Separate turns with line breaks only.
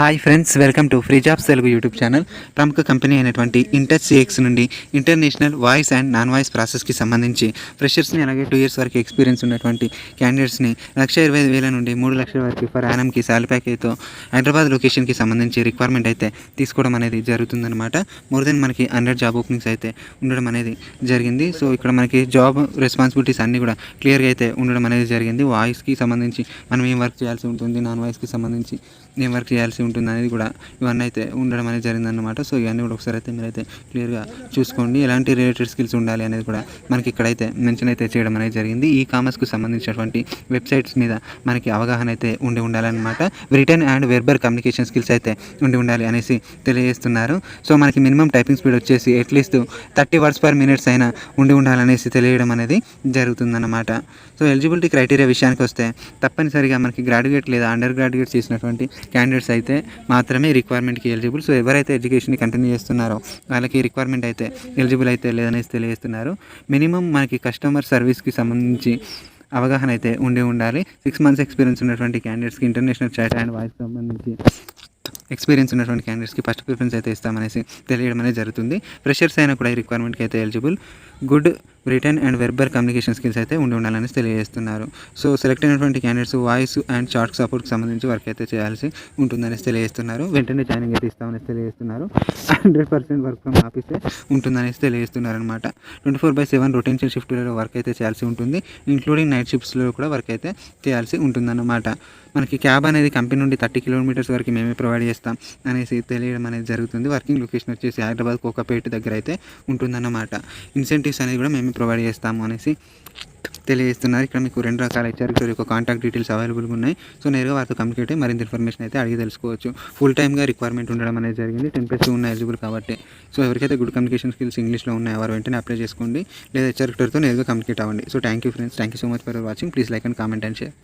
Hi friends welcome to free jobs Telugu YouTube channel ప్రముఖ company అయినటువంటి inter CX నుండి international voice and non voice ప్రాసెస్కి సంబంధించి ఫ్రెషర్స్ని అలాగే two years వరకు experience ఉన్నటువంటి క్యాండిడేట్స్ని లక్ష ఇరవై వేల నుండి మూడు లక్షల వరకు ఫర్ యానంకి శాలరీ ప్యాకేజ్తో హైదరాబాద్ లొకేషన్కి సంబంధించి రిక్వైర్మెంట్ అయితే తీసుకోవడం అనేది జరుగుతుందన్నమాట. మోర్ దెన్ మనకి హండ్రెడ్ జాబ్ ఓపెనింగ్స్ అయితే ఉండడం అనేది జరిగింది. సో ఇక్కడ మనకి జాబ్ రెస్పాన్సిబిలిటీస్ అన్నీ కూడా క్లియర్గా అయితే ఉండడం అనేది జరిగింది. వాయిస్కి సంబంధించి మనం ఏం వర్క్ చేయాల్సి ఉంటుంది నాన్ వాయిస్కి సంబంధించి ఏం వర్క్ చేయాల్సి ఉంటుంది అనేది కూడా ఇవన్నీ అయితే ఉండడం అనేది జరిగిందన్నమాట. సో ఇవన్నీ కూడా ఒకసారి అయితే మీరైతే క్లియర్గా చూసుకోండి. ఎలాంటి రిలేటెడ్ స్కిల్స్ ఉండాలి అనేది కూడా మనకి ఇక్కడైతే మెన్షన్ అయితే చేయడం అనేది జరిగింది. ఈ కామర్స్కు సంబంధించినటువంటి వెబ్సైట్స్ మీద మనకి అవగాహన అయితే ఉండి ఉండాలన్నమాట. Written and verbal communication skills అయితే ఉండి ఉండాలి అనేసి తెలియజేస్తున్నారు. సో మనకి మినిమం టైపింగ్ స్పీడ్ వచ్చేసి at least thirty words per minutes అయినా ఉండి ఉండాలనేసి తెలియడం అనేది జరుగుతుందన్నమాట. సో ఎలిజిబిలిటీ క్రైటీరియా విషయానికి వస్తే తప్పనిసరిగా మనకి గ్రాడ్యుయేట్ లేదా అండర్ గ్రాడ్యుయేట్ చేసినటువంటి క్యాండిడేట్స్ అయితే మాత్రమే రిక్వైర్మెంట్కి ఎలిజిబుల్ సో ఎవరైతే ఎడ్యుకేషన్ కంటిన్యూ చేస్తున్నారో వాళ్ళకి రిక్వైర్మెంట్ అయితే ఎలిజిబుల్ అయితే లేదనేసి తెలియజేస్తున్నారు. మినిమం మనకి కస్టమర్ సర్వీస్కి సంబంధించి అవగాహన అయితే ఉండి ఉండాలి. సిక్స్ మంత్స్ ఎక్స్పీరియన్స్ ఉన్నటువంటి క్యాండిడేట్స్కి ఇంటర్నేషనల్ చాట్ అండ్ వాయిస్ సంబంధించి ఎక్స్పీరియన్స్ ఉన్నటువంటి క్యాండిడేట్స్కి ఫస్ట్ ప్రిఫరెన్స్ అయితే ఇస్తామనేసి తెలియడం అనేది జరుగుతుంది. ఫ్రెషర్స్ అయినా కూడా ఈ రిక్వైర్మెంట్కి అయితే eligible good written and verbal communication skills అయితే ఉండి ఉండాలని తెలియజేస్తున్నారు. సో సెలెక్ట్ అయినటువంటి క్యాండిడేట్స్ వాయిస్ అండ్ చార్ట్ సపోర్ట్కి సంబంధించి వర్క్ అయితే చేయాల్సి ఉంటుందని తెలియజేస్తున్నారు. వెంటనే జాయినింగ్ అయితే ఇస్తామని తెలియజేస్తున్నారు. హండ్రెడ్ పర్సెంట్ వర్క్ ఫ్రమ్ ఆఫీసే ఉంటుందనేసి తెలియజేస్తున్నారు అనమాట twenty four by seven rotation షిఫ్ట్లో వర్క్ అయితే చేయాల్సి ఉంటుంది. ఇంక్లూడింగ్ నైట్ షిఫ్ట్స్లో కూడా వర్క్ అయితే చేయాల్సి ఉంటుందన్నమాట. మనకి క్యాబ్ అనేది కంపెనీ నుండి థర్టీ కిలోమీటర్స్ వరకు మేమే ప్రొవైడ్ చేస్తాం అనేసి తెలియడం అనేది జరుగుతుంది. వర్కింగ్ లొకేషన్ వచ్చేసి హైదరాబాద్ కోకాపేట దగ్గర అయితే ఉంటుందన్నమాట. ఇన్సెంటివ్స్ అనేది కూడా మేమే ప్రొవైడ్ చేస్తాము అనేసి తెలియజేస్తున్నారు. ఇక్కడ మీకు రెండు రకాల హెచ్ఆర్ యొక్క కాంటాక్ట్ డీటెయిల్స్ అవైలబుల్గా ఉన్నాయి. సో నేరుగా వారితో కమ్యూనికేట్ అయ్యి మరింత ఇన్ఫర్మేషన్ అయితే అడిగి తెలుసుకోవచ్చు. ఫుల్ టైమ్గా రిక్వైర్మెంట్ ఉండడం అనేది జరిగింది. టెన్ ప్లస్ ఉన్న ఎలిజిబుల్ కాబట్టి. సో ఎవరికైతే గుడ్ కమ్యూనికేషన్ స్కిల్స్ ఇంగ్లీష్లో ఉన్నాయో వారు వెంటనే అప్లై చేసుకోండి. లేదా హెచ్ఆర్ నేరుగా కమ్యూనికేట్ అవ్వండి. So thank you friends thank you so much for watching please like and comment and share